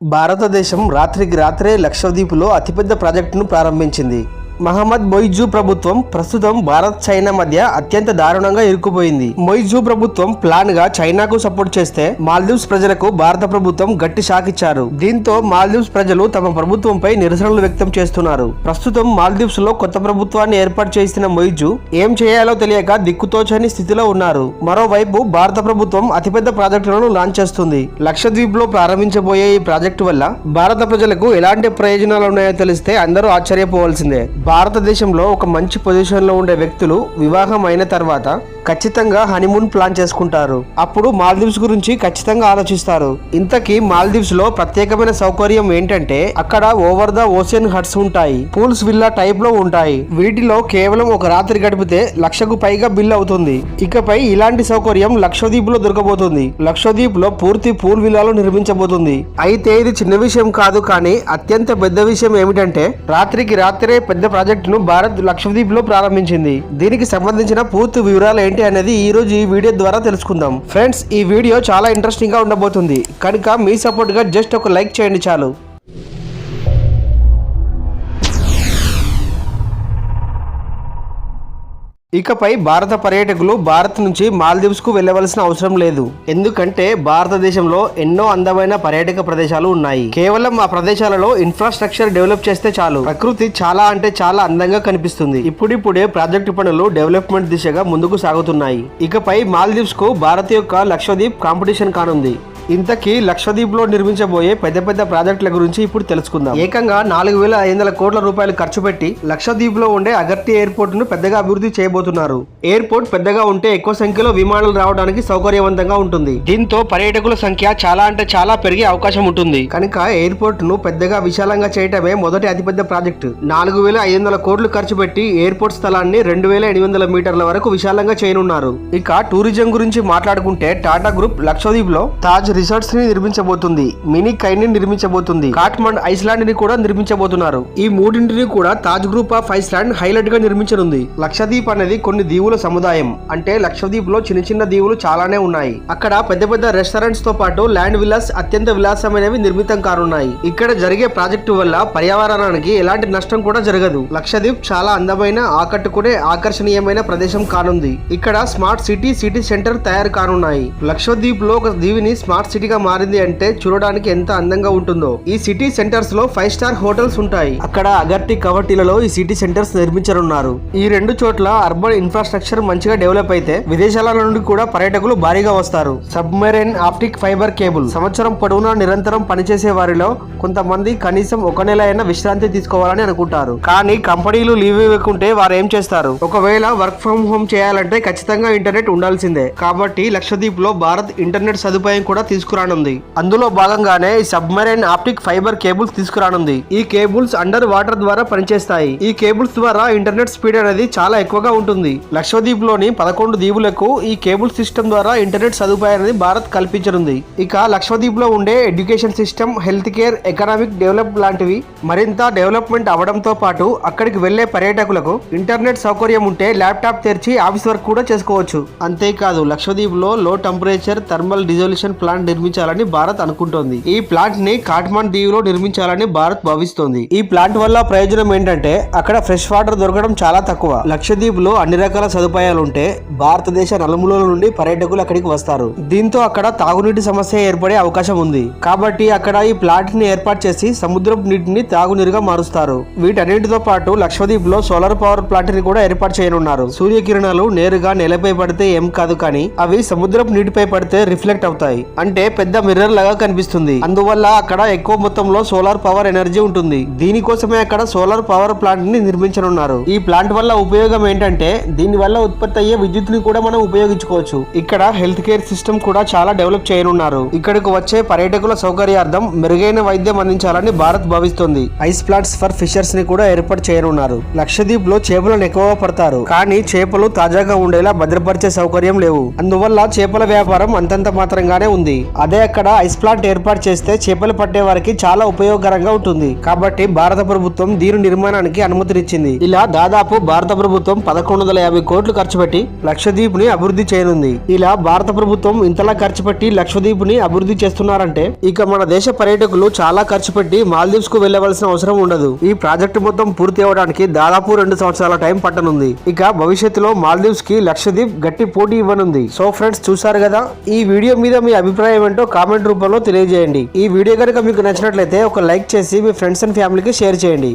భారతదేశం రాత్రికి రాత్రే లక్షద్వీప్లో అతిపెద్ద ప్రాజెక్టును ప్రారంభించింది. మహమ్మద్ మొయిజు ప్రభుత్వం ప్రస్తుతం భారత్ చైనా మధ్య అత్యంత దారుణంగా ఇరుక్కుపోయింది. మొయిజు ప్రభుత్వం ప్లాన్గా చైనాకు సపోర్ట్ చేస్తే మాల్దీవ్స్ ప్రజలకు భారత ప్రభుత్వం గట్టి షాక్ ఇచ్చారు. దీంతో మాల్దీవ్స్ ప్రజలు తమ ప్రభుత్వంపై నిరసనలు వ్యక్తం చేస్తున్నారు. ప్రస్తుతం మాల్దీవ్స్లో కొత్త ప్రభుత్వాన్ని ఏర్పాటు చేసిన మొయిజు ఏం చేయాలో తెలియక దిక్కుతోచని స్థితిలో ఉన్నారు. మరోవైపు భారత ప్రభుత్వం అతిపెద్ద ప్రాజెక్టులను లాంచ్ చేస్తుంది. లక్షద్వీప్లో ప్రారంభించబోయే ఈ ప్రాజెక్టు వల్ల భారత ప్రజలకు ఎలాంటి ప్రయోజనాలు ఉన్నాయో తెలిస్తే అందరూ ఆశ్చర్యపోవాల్సిందే. భారతదేశంలో ఒక మంచి పొజిషన్లో ఉండే వ్యక్తులు వివాహం అయిన తర్వాత ఖచ్చితంగా హనీమూన్ ప్లాన్ చేసుకుంటారు. అప్పుడు మాల్దీవ్స్ గురించి ఖచ్చితంగా ఆలోచిస్తారు. ఇంతకీ మాల్దీవ్స్లో ప్రత్యేకమైన సౌకర్యం ఏంటంటే అక్కడ ఓవర్ ద ఓషన్ హట్స్ ఉంటాయి. పూల్స్ విల్లా టైప్లో ఉంటాయి. వీటిలో కేవలం ఒక రాత్రి గడిపితే లక్షకు పైగా బిల్ అవుతుంది. ఇకపై ఇలాంటి సౌకర్యం లక్షద్వీప్లో దొరకబోతుంది. లక్షద్వీప్లో పూర్తి పూల్ విల్లాలు నిర్మించబోతుంది. అయితే ఇది చిన్న విషయం కాదు కానీ అత్యంత పెద్ద విషయం ఏమిటంటే రాత్రికి రాత్రే పెద్ద ప్రాజెక్టును భారత్ లక్షద్వీప్లో ప్రారంభించింది. దీనికి సంబంధించిన పూర్తి వివరాలు ఏంటి అనేది ఈ రోజు ఈ వీడియో ద్వారా తెలుసుకుందాం. ఫ్రెండ్స్ ఈ వీడియో చాలా ఇంట్రెస్టింగ్గా ఉండబోతుంది. కనుక మీ సపోర్ట్గా జస్ట్ ఒక లైక్ చేయండి చాలు. ఇకపై భారత పర్యాటకులు భారత్ నుంచి మాల్దీవ్స్కు వెళ్ళవలసిన అవసరం లేదు. ఎందుకంటే భారతదేశంలో ఎన్నో అందమైన పర్యాటక ప్రదేశాలు ఉన్నాయి. కేవలం ఆ ప్రదేశాలలో ఇన్ఫ్రాస్ట్రక్చర్ డెవలప్ చేస్తే చాలు. ప్రకృతి చాలా అంటే చాలా అందంగా కనిపిస్తుంది. ఇప్పుడిప్పుడే ప్రాజెక్టు పనులు డెవలప్మెంట్ దిశగా ముందుకు సాగుతున్నాయి. ఇకపై మాల్దీవ్స్కు భారత్ యొక్క లక్షద్వీప్ కాంపిటీషన్ కానుంది. ఇంతకీ లక్షద్వీప్లో నిర్మించబోయే పెద్ద పెద్ద ప్రాజెక్టుల గురించి ఇప్పుడు తెలుసుకుందాం. ఏకంగా నాలుగు వేల ఐదు వందల కోట్ల రూపాయలు ఖర్చు పెట్టి లక్షద్వీప్లో ఉండే అగర్తి ఎయిర్పోర్ట్ను పెద్దగా అభివృద్ధి చేయబోతున్నారు. ఎయిర్పోర్ట్ పెద్దగా ఉంటే ఎక్కువ సంఖ్యలో విమానాలు రావడానికి సౌకర్యవంతంగా ఉంటుంది. దీంతో పర్యాటకుల సంఖ్య చాలా అంటే చాలా పెరిగే అవకాశం ఉంటుంది. కనుక ఎయిర్పోర్ట్ను పెద్దగా విశాలంగా చేయటమే మొదటి అతిపెద్ద ప్రాజెక్టు. నాలుగు వేల ఐదు వందల కోట్లు ఖర్చు పెట్టి ఎయిర్పోర్ట్ స్థలాన్ని రెండు వేల ఎనిమిది వందల మీటర్ల వరకు విశాలంగా చేయనున్నారు. ఇక టూరిజం గురించి మాట్లాడుకుంటే టాటా గ్రూప్ లక్షద్వీప్లో తాజ్ రిసార్ట్స్ని నిర్మించబోతుంది. మినీ కైన్ని నిర్మించబోతుంది. కాట్మండ్ ఐస్లాండ్ని కూడా నిర్మించబోతున్నారు. ఈ మూడింటిని కూడా తాజ్ గ్రూప్ ఆఫ్ ఐస్లాండ్ హైలైట్గా నిర్మించనుంది. లక్షద్వీప్ అనేది కొన్ని దీవుల సముదాయం. అంటే లక్షద్వీప్లో చిన్న చిన్న దీవులు చాలానే ఉన్నాయి. అక్కడ పెద్ద పెద్ద రెస్టారెంట్స్తో పాటు ల్యాండ్ విలాస్ అత్యంత విలాసమైనవి నిర్మితం కానున్నాయి. ఇక్కడ జరిగే ప్రాజెక్టు వల్ల పర్యావరణానికి ఎలాంటి నష్టం కూడా జరగదు. లక్షద్వీప్ చాలా అందమైన ఆకట్టుకునే ఆకర్షణీయమైన ప్రదేశం కానుంది. ఇక్కడ స్మార్ట్ సిటీ సిటీ సెంటర్ తయారు కానున్నాయి. లక్షద్వీప్లో ఒక దీవిని స్మార్ట్ సిటీగా మారింది అంటే చూడడానికి ఎంత అందంగా ఉంటుందో. ఈ సిటీ సెంటర్స్లో ఫైవ్ స్టార్ హోటల్స్ ఉంటాయి. అక్కడ అగర్తి కవటిలలో ఈ సిటీ సెంటర్స్ నిర్మించనున్నారు. ఈ రెండు చోట్ల అర్బన్ ఇన్ఫ్రాస్ట్రక్చర్ మంచిగా డెవలప్ అయితే విదేశాల నుండి కూడా పర్యాటకులు భారీగా వస్తారు. Submarine optic fibre cable. సంవత్సరం పొడవునా నిరంతరం పనిచేసే వారిలో కొంతమంది కనీసం ఒక నెల అయినా విశ్రాంతి తీసుకోవాలని అనుకుంటారు. కానీ కంపెనీలు లీవ్ ఇవ్వకుంటే వారు ఏం చేస్తారు? ఒకవేళ వర్క్ ఫ్రం హోమ్ చేయాలంటే ఖచ్చితంగా ఇంటర్నెట్ ఉండాల్సిందే. కాబట్టి లక్షద్వీప్లో భారత్ ఇంటర్నెట్ సదుపాయం కూడా తీసుకురానుంది. అందులో భాగంగానే ఈ సబ్మెరైన్ ఆప్టిక్ ఫైబర్ కేబుల్స్ తీసుకురానుంది. ఈ కేబుల్స్ అండర్ వాటర్ ద్వారా పనిచేస్తాయి. ఈ కేబుల్స్ ద్వారా ఇంటర్నెట్ స్పీడ్ అనేది చాలా ఎక్కువగా ఉంటుంది. లక్షద్వీప్లోని పదకొండు దీవులకు ఈ కేబుల్ సిస్టమ్ ద్వారా ఇంటర్నెట్ సదుపాయాన్ని భారత్ కల్పించనుంది. ఇక లక్షద్వీప్లో ఉండే education system health care economic develop లాంటివి మరింత డెవలప్మెంట్ అవడంతో పాటు అక్కడికి వెళ్ళే పర్యాటకులకు ఇంటర్నెట్ సౌకర్యం ఉంటే ల్యాప్టాప్ తెరిచి ఆఫీస్ వర్క్ కూడా చేసుకోవచ్చు. అంతేకాదు లక్షద్వీప్లో లో టెంపరేచర్ థర్మల్ డిజల్యూషన్ ప్లాంట్ నిర్మించాలని భారత్ అనుకుంటోంది. ఈ ప్లాంట్ని కాట్మాండ్ దీవిలో నిర్మించాలని భారత్ భావిస్తోంది. ఈ ప్లాంట్ వల్ల ప్రయోజనం ఏంటంటే అక్కడ ఫ్రెష్ వాటర్ దొరకడం చాలా తక్కువ. లక్షద్వీప్లో అన్ని రకాల సదుపాయాలు ఉంటే భారతదేశ నలుమూలల నుండి పర్యాటకులు అక్కడికి వస్తారు. దీంతో అక్కడ తాగునీటి సమస్య ఏర్పడే అవకాశం ఉంది. కాబట్టి అక్కడ ఈ ప్లాంట్ని ఏర్పాటు చేసి సముద్రపు నీటిని తాగునీరుగా మారుస్తారు. వీటన్నిటితో పాటు లక్షద్వీప్లో సోలార్ పవర్ ప్లాంట్ని కూడా ఏర్పాటు చేయనున్నారు. సూర్యకిరణాలు నేరుగా నేలపై పడితే ఏం కాదు కానీ అవి సముద్రపు నీటిపై పడితే రిఫ్లెక్ట్ అవుతాయి. అంటే పెద్ద మిర్రర్ లాగా కనిపిస్తుంది. అందువల్ల అక్కడ ఎక్కువ మొత్తంలో సోలార్ పవర్ ఎనర్జీ ఉంటుంది. దీనికోసమే అక్కడ సోలార్ పవర్ ప్లాంట్ని నిర్మించనున్నారు. ఈ ప్లాంట్ వల్ల ఉపయోగం ఏంటంటే దీని వల్ల ఉత్పత్తి అయ్యే విద్యుత్ని కూడా మనం ఉపయోగించుకోవచ్చు. ఇక్కడ హెల్త్ కేర్ సిస్టమ్ కూడా చాలా డెవలప్ చేయనున్నారు. ఇక్కడకు వచ్చే పర్యాటకుల సౌకర్యార్థం మెరుగైన వైద్యం అందించాలని భారత్ భావిస్తుంది. ఐస్ ప్లాంట్స్ ఫర్ ఫిషర్స్ని కూడా ఏర్పాటు చేయనున్నారు. లక్షద్వీప్లో చేపలను ఎక్కువగా పడతారు. కానీ చేపలు తాజాగా ఉండేలా భద్రపరిచే సౌకర్యం లేవు. అందువల్ల చేపల వ్యాపారం అంతంత మాత్రంగానే ఉంది. అదే అక్కడ ఐస్ ప్లాంట్ ఏర్పాటు చేస్తే చేపలు పట్టే వారికి చాలా ఉపయోగకరంగా ఉంటుంది. కాబట్టి భారత ప్రభుత్వం దీని నిర్మాణానికి అనుమతినిచ్చింది. ఇలా దాదాపు భారత ప్రభుత్వం పదకొండు వందల యాభై కోట్లు ఖర్చు పెట్టి లక్షద్వీప్ని అభివృద్ధి చేయనుంది. ఇలా భారత ప్రభుత్వం ఇంతలా ఖర్చు పెట్టి లక్షద్వీప్ని అభివృద్ధి చేస్తున్నారంటే ఇక మన దేశ పర్యాటకులు చాలా ఖర్చు పెట్టి మాల్దీవ్స్కు వెళ్ళవలసిన అవసరం ఉండదు. ఈ ప్రాజెక్టు మొత్తం పూర్తి అవ్వడానికి దాదాపు రెండు సంవత్సరాల టైం పట్టనుంది. ఇక భవిష్యత్తులో మాల్దీవ్స్కి లక్షద్వీప్ గట్టి పోటీ ఇవ్వనుంది. సో ఫ్రెండ్స్ చూసారు కదా? ఈ వీడియో మీద మీ అభిప్రాయం అభిప్రాయం ఏంటో కామెంట్ రూపంలో తెలియజేయండి. ఈ వీడియో కనుక మీకు నచ్చినట్లయితే ఒక లైక్ చేసి మీ ఫ్రెండ్స్ అండ్ ఫ్యామిలీకి షేర్ చేయండి.